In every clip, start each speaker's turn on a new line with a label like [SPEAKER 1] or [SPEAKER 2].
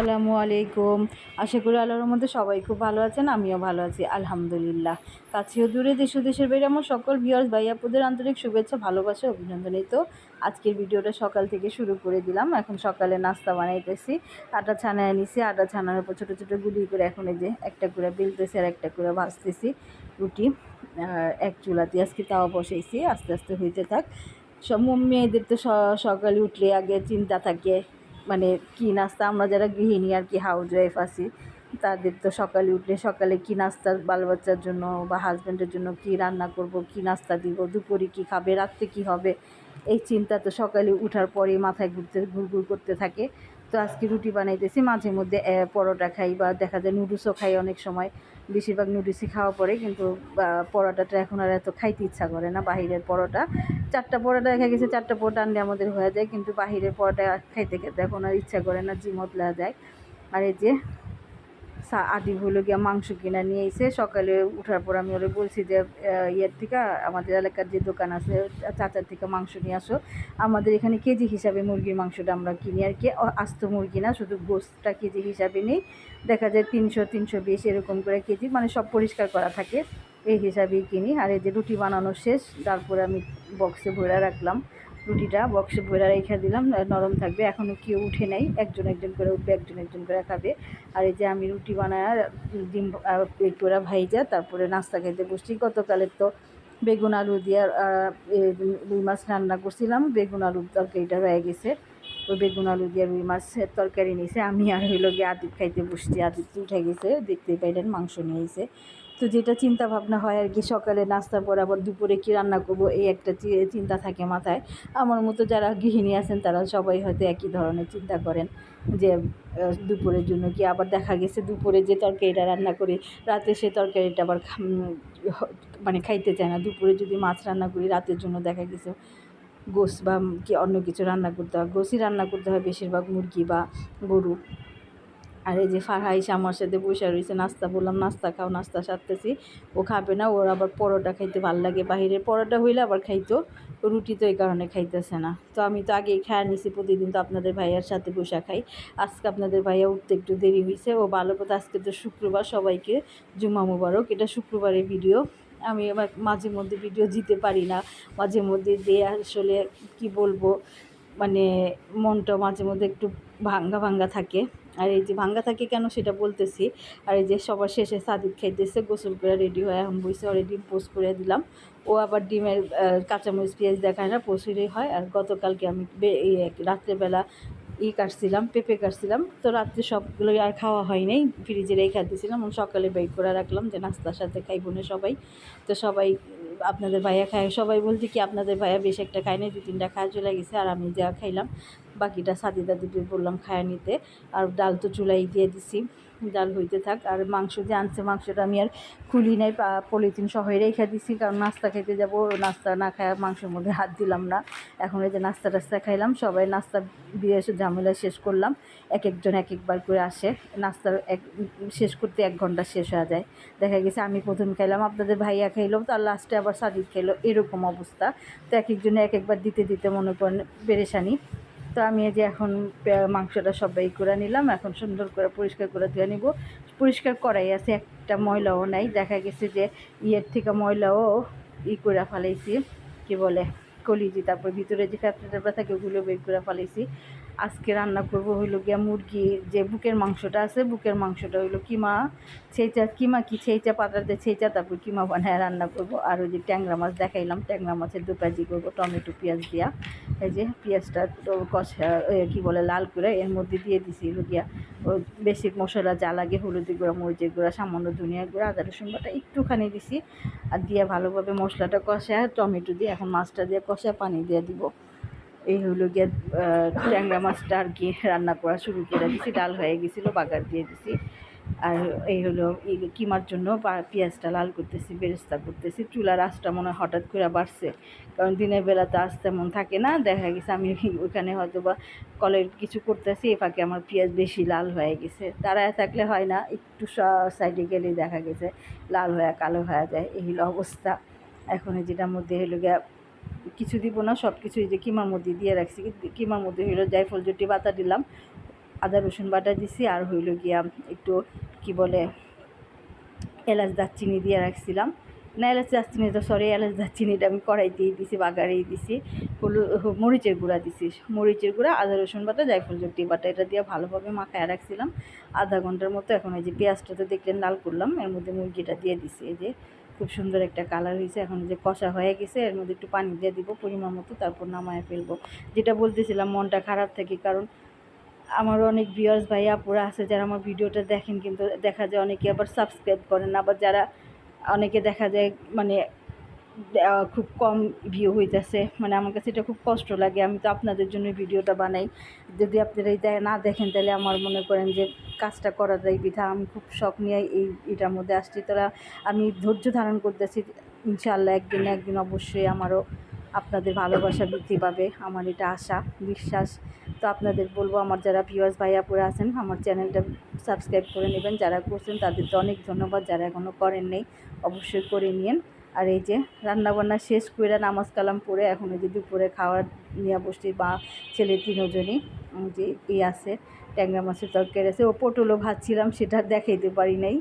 [SPEAKER 1] আসসালামু আলাইকুম। আশা করি আল্লাহর মধ্যে সবাই খুব ভালো আছেন, আমিও ভালো আছি, আলহামদুলিল্লাহ। কাছেও দূরে দেশ দেশের বাইরে আমার সকল ভিউয়ার্স ভাইয়াপুদের আন্তরিক শুভেচ্ছা, ভালোবাসা, অভিনন্দন। তো আজকের ভিডিওটা সকাল থেকে শুরু করে দিলাম। এখন সকালে নাস্তা বানাইতেছি। আটা ছানায় নিছি। আটা ছানার উপর ছোটো ছোটো গুলি করে এখন এই যে একটা করে বেলতেছি আর একটা করে ভাজতেছি রুটি। এক চুলাতে আজকে তাও বসাইছি। আস্তে আস্তে হইতে থাক। সব মেয়েদের তো সকালে উঠলে আগে চিন্তা থাকে মানে কি নাস্তা, আমরা যারা গৃহিণী আর কি হাউস ওয়াইফ আছি, তাদের তো সকালে উঠলে সকালে কি নাস্তা বাল বাচ্চার জন্য বা হাজব্যান্ডের জন্য কি রান্না করব, কি নাস্তা দিব, দুপুরে কি খাবে, রাত্রে কি হবে, এই চিন্তা তো সকালে উঠার পরেই মাথায় ঘুরতে ঘুরঘুর করতে থাকে। তো আজকে রুটি বানাইতেছি, মাঝে মধ্যে পরোটা খাই বা দেখা যায় নুডলসও খাই অনেক সময়। বেশিরভাগ নুডলসই খাওয়া পরে, কিন্তু পরোটাটা এখন আর এত খাইতে ইচ্ছা করে না, বাহিরের পরোটা। চারটা পরোটা দেখা গেছে, চারটা পরোটা আনলে আমাদের হয়ে যায়, কিন্তু বাহিরের পরোটা খাইতে খেতে এখন আর ইচ্ছা করে না, জিমত লাগা যায়। আর এই যে আদি হলো গিয়া মাংস কিনা নিয়ে এসে সকালে উঠার পর আমি ওরে বলছি যে ইয়ের থেকে আমাদের এলাকার যে দোকান আছে, চাচার থেকে মাংস নিয়ে আসো। আমাদের এখানে কেজি হিসাবে মুরগির মাংসটা আমরা কিনি আর কি। আস্ত মুরগি না, শুধু গোস্তটা কেজি হিসাবে নেই। দেখা যায় তিনশো তিনশো বিশ এরকম করে কেজি মানে সব পরিষ্কার করা থাকে। এই হিসাবেই কিনি। আর এই যে রুটি বানানো শেষ, তারপরে আমি বক্সে ভরে রাখলাম। রুটিটা বক্সে ভরে রেখে দিলাম নরম থাকবে। এখনও কেউ উঠে নাই, একজন একজন করে উঠবে, একজন একজন করে খাবে। আর এই যে আমি রুটি বানায় ডিম করে ভাইজা, তারপরে নাস্তা খেতে বসছি। গতকালের তো বেগুন আলু দিয়ে রুই মাছ রান্না করছিলাম, বেগুন আলুর তরকারিটা রয়ে গেছে। ওই বেগুন আলু দিয়ে রুই মাছের তরকারি নিয়েছে আমি আর হইল গিয়ে আদিপ খাইতে বসছি। আদিপ উঠে গেছে, দেখতেই পাইলেন, মাংস নিয়ে এসে তো যেটা চিন্তা ভাবনা হয় আর কি, সকালে নাস্তার পর আবার দুপুরে কী রান্না করব, এই একটা চিন্তা থাকে মাথায়। আমার মতো যারা গৃহিণী আছেন, তারা সবাই হয়তো একই ধরনের চিন্তা করেন যে দুপুরের জন্য কি আবার দেখা গেছে, দুপুরে যে তরকারিটা রান্না করি, রাতে সে তরকারিটা আবার মানে খাইতে চায় না। দুপুরে যদি মাছ রান্না করি, রাতের জন্য দেখা গেছে গোস বা কি অন্য কিছু রান্না করতে হয়। গোসই রান্না করতে হয় বেশিরভাগ মুরগি বা গরু। আর এই যে ফারহাইস আমার সাথে বসে রয়েছে নাস্তা বললাম, নাস্তা খাও, নাস্তা সারতেছি। ও খাবে না, ওর আবার পরোটা খাইতে ভালো লাগে। বাহিরের পরোটা হইলে আবার খাইতো, রুটি তো এই কারণে খাইতেছে না। তো আমি তো আগেই খায় নিছি, প্রতিদিন তো আপনাদের ভাইয়ার সাথে বসে খাই। আজকে আপনাদের ভাইয়া উঠতে একটু দেরি হয়েছে ও ভালো কথা, আজকে তো শুক্রবার, সবাইকে জুমা মুবারক। এটা শুক্রবারের ভিডিও। আমি মাঝে মধ্যে ভিডিও দিতে পারি না। মাঝে মধ্যে দিয়ে আসলে কি বলব মানে মনটা মাঝে মধ্যে একটু ভাঙ্গা ভাঙ্গা থাকে। আর এই যে ভাঙ্গা থাকে কেন সেটা বলতেছি। আর এই যে সবার শেষে সাদিক খাইতেছে, গোসল করে রেডি হয়ে এখন বসে ওরে ডিম পোস্ট করে দিলাম। ও আবার ডিমের কাঁচামরিচ, পেঁয়াজ দেখায় না পোস্টেরই হয়। আর গতকালকে আমি রাত্রেবেলা ই কাটছিলাম, পেঁপে কাটছিলাম। তো রাত্রে সবগুলো আর খাওয়া হয় নাই, ফ্রিজে রেখে দিয়েছিলাম সকালে বের করে রাখলাম যে নাস্তার সাথে খাই না সবাই। তো সবাই, আপনাদের ভাইয়া খায়, সবাই বলছে কি, আপনাদের ভাইয়া বেশ একটা খায় নাই দু তিনটা খায়, চলে গেছে। আর আমি যা খাইলাম বাকিটা সাদি দাদিকে বললাম খায় নিতে। আর ডাল তো চুলাই দিয়ে দিছি, ডাল হইতে থাক। আর মাংস যে আনছে, মাংসটা আমি আর খুলি নাই পলিথিন সহ রেখে দিছি, কারণ নাস্তা খেতে যাব, নাস্তা না খায় মাংসের মধ্যে হাত দিলাম না। এখন এই যে নাস্তা টাস্তা খাইলাম, সবাই নাস্তা দিয়ে এসে ঝামেলা শেষ করলাম। এক একজন এক একবার করে আসে। নাস্তার এক শেষ করতে এক ঘণ্টা শেষ হয়ে যায়। দেখা গেছে আমি প্রথম খাইলাম, আপনাদের ভাইয়া খাইলো, তার লাস্টে আবার সাদিক খাইলো, এরকম অবস্থা। তো এক একজনে এক একবার দিতে দিতে মনে করেন, পেরেশানি। তো আমি এই যে এখন মাংসটা সবাই করে নিলাম। এখন সুন্দর করে পরিষ্কার করে ধুয়ে নিব। পরিষ্কার করাই আছে, একটা ময়লাও নাই। দেখা গেছে যে ইয়ের থেকে ময়লাও ই করে ফেলাইছি, কি বলে, কলিজি, তারপর ভিতরে যে ফ্যাপটা ট্যাপটা থাকে ওগুলো বের করে ফেলাইছি। আজকে রান্না করব হইল গিয়া মুরগি, যে বুকের মাংসটা আছে, বুকের মাংসটা হইল কিমা, ছেঁচা, কিমা কি ছেঁচা পাতাতে ছেঁচা, তারপর কিমা বানায় রান্না করব। আর ওই যে ট্যাংরা মাছ দেখাইলাম, ট্যাংরা মাছের দু দুপাজি করব, টমেটো, পেঁয়াজ দিয়া। এই যে পেঁয়াজটা তো কষা কি বলে, লাল করে এর মধ্যে দিয়ে দিছি হলো গিয়া। ও বেশি মশলা যা লাগে, হলুদি গুঁড়া, মরিচের গুঁড়া, সামান্য ধনিয়া গুঁড়া, আদা, রসুন বাটা একটুখানি দিছি। আর দিয়ে ভালোভাবে মশলাটা কষা টমেটো দিয়ে এখন মাছটা দিয়ে কষা পানি দিয়ে দিব। এই হলো গিয়ে ট্যাংরা মাছটা আর কি রান্না করা শুরু করে দিছি, ডাল হয়ে গেছিল, বাগার দিয়ে দিছি। আর এই হলো কিমার জন্য পেঁয়াজটা লাল করতেছি, বেরেস্তা করতেছি। চুলার আঁচটা মনে হঠাৎ করে বাড়ছে, কারণ দিনের বেলা তো আঁচ তেমন থাকে না, দেখা গেছে আমি ওইখানে হয়তো বা কলের কিছু করতেছি, এ ফাঁকে আমার পেঁয়াজ বেশি লাল হয়ে গেছে। দাঁড়ায় থাকলে হয় না, একটু সাইডে গেলেই দেখা গেছে, লাল হয়ে কালো হয়ে যায়, এই হলো অবস্থা। এখন যেটার মধ্যে হলো গিয়া কিছু দিব না সব কিছু এই যে কিমা মধ্যে দিয়ে রাখছি। কিমার মধ্যে হইল জায়ফল জুটি বাটা দিলাম, আদা, রসুন বাটা দিছি, আর হইল গিয়া একটু কি বলে এলাচ, দারচিনি দিয়ে রাখছিলাম। না, এলাচ দারচিনি তো সরি এলাচ দারচিনিটা আমি কড়াইতেই দিছি, বাগারেই দিছি। হলুদ মরিচের গুঁড়া দিছি, মরিচের গুঁড়া, আদা, রসুন বাটা, জায়ফল জটি বাটা, এটা দিয়ে ভালোভাবে মাখায় রাখছিলাম। আধা ঘণ্টার মতো এখন এই যে পেঁয়াজটা তো দেখলেন লাল করলাম, এর মধ্যে মুরগিটা দিয়ে দিছি, এই যে খুব সুন্দর একটা কালার হয়েছে, এখন যে কষা হয়ে গেছে, এর মধ্যে একটু পানি দিয়ে দিব, পরিমাণ মতো, তারপর নামায় ফেলব। যেটা বলতেছিলাম, মনটা খারাপ থাকে, কারণ আমার অনেক ভিউয়ার্স ভাই, আপুরা আছে, যারা আমার ভিডিওটা দেখেন, কিন্তু দেখা যায় অনেকে আবার সাবস্ক্রাইব করেন আবার যারা অনেকে দেখা যায় মানে খুব কম ভিউ হইতেছে। মানে আমার কাছে এটা খুব কষ্ট লাগে। আমি তো আপনাদের জন্য ভিডিওটা বানাই। যদি আপনারা এটা না দেখেন, তাহলে আমার মনে করেন যে কাজটা করা যায় বিধা আমি খুব শখ নিয়ে এই এটার মধ্যে আসছি। তারা আমি ধৈর্য ধারণ করতেছি। ইনশাআল্লাহ একদিন একদিন অবশ্যই আমারও আপনাদের ভালোবাসা বৃদ্ধি পাবে, আমার এটা আশা, বিশ্বাস। তো আপনাদের বলব, আমার যারা ভিউয়ার্স ভাইয়াপুরা আছেন, আমার চ্যানেলটা সাবস্ক্রাইব করে নেবেন। যারা করছেন তাদেরকে অনেক ধন্যবাদ, যারা এখনও করেন নেই, অবশ্যই করে নিন আর এই যে রান্নাবান্না শেষ করে নামাজ কালাম পড়ে, এখন এই যে দুপুরে খাওয়ার নিয়ে বসছি, বা ছেলে তিনজনই যে ই আছে, ট্যাংরা মাছের তরকারি আছে। ও পটলও ভাজছিলাম, সেটা দেখাইতে পারি নাই।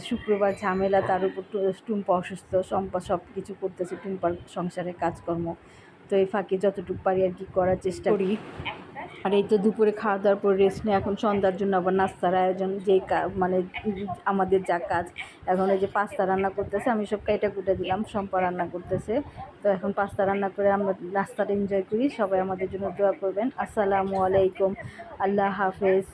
[SPEAKER 1] শুক্রবার ঝামেলা তার উপর টু- টুম্পা অসুস্থ সম্পা সব কিছু করতেছে টুম্পার সংসারের কাজকর্ম। তো এই ফাঁকে যতটুকু পারি আর কি করার চেষ্টা করি। আর এই তো দুপুরে খাওয়া দাওয়ার পর রেস্ট নিয়ে এখন সন্ধ্যার জন্য আবার নাস্তার আয়োজন যেই কা- মানে আমাদের যা কাজ। এখন এই যে পাস্তা রান্না করতেছে আমি সব কাইটা কুটে দিলাম সম্পা রান্না করতেছে। তো এখন পাস্তা রান্না করে আমরা নাস্তাটা এনজয় করি সবাই আমাদের জন্য দোয়া করবেন। আসসালামু আলাইকুম আল্লাহ হাফেজ।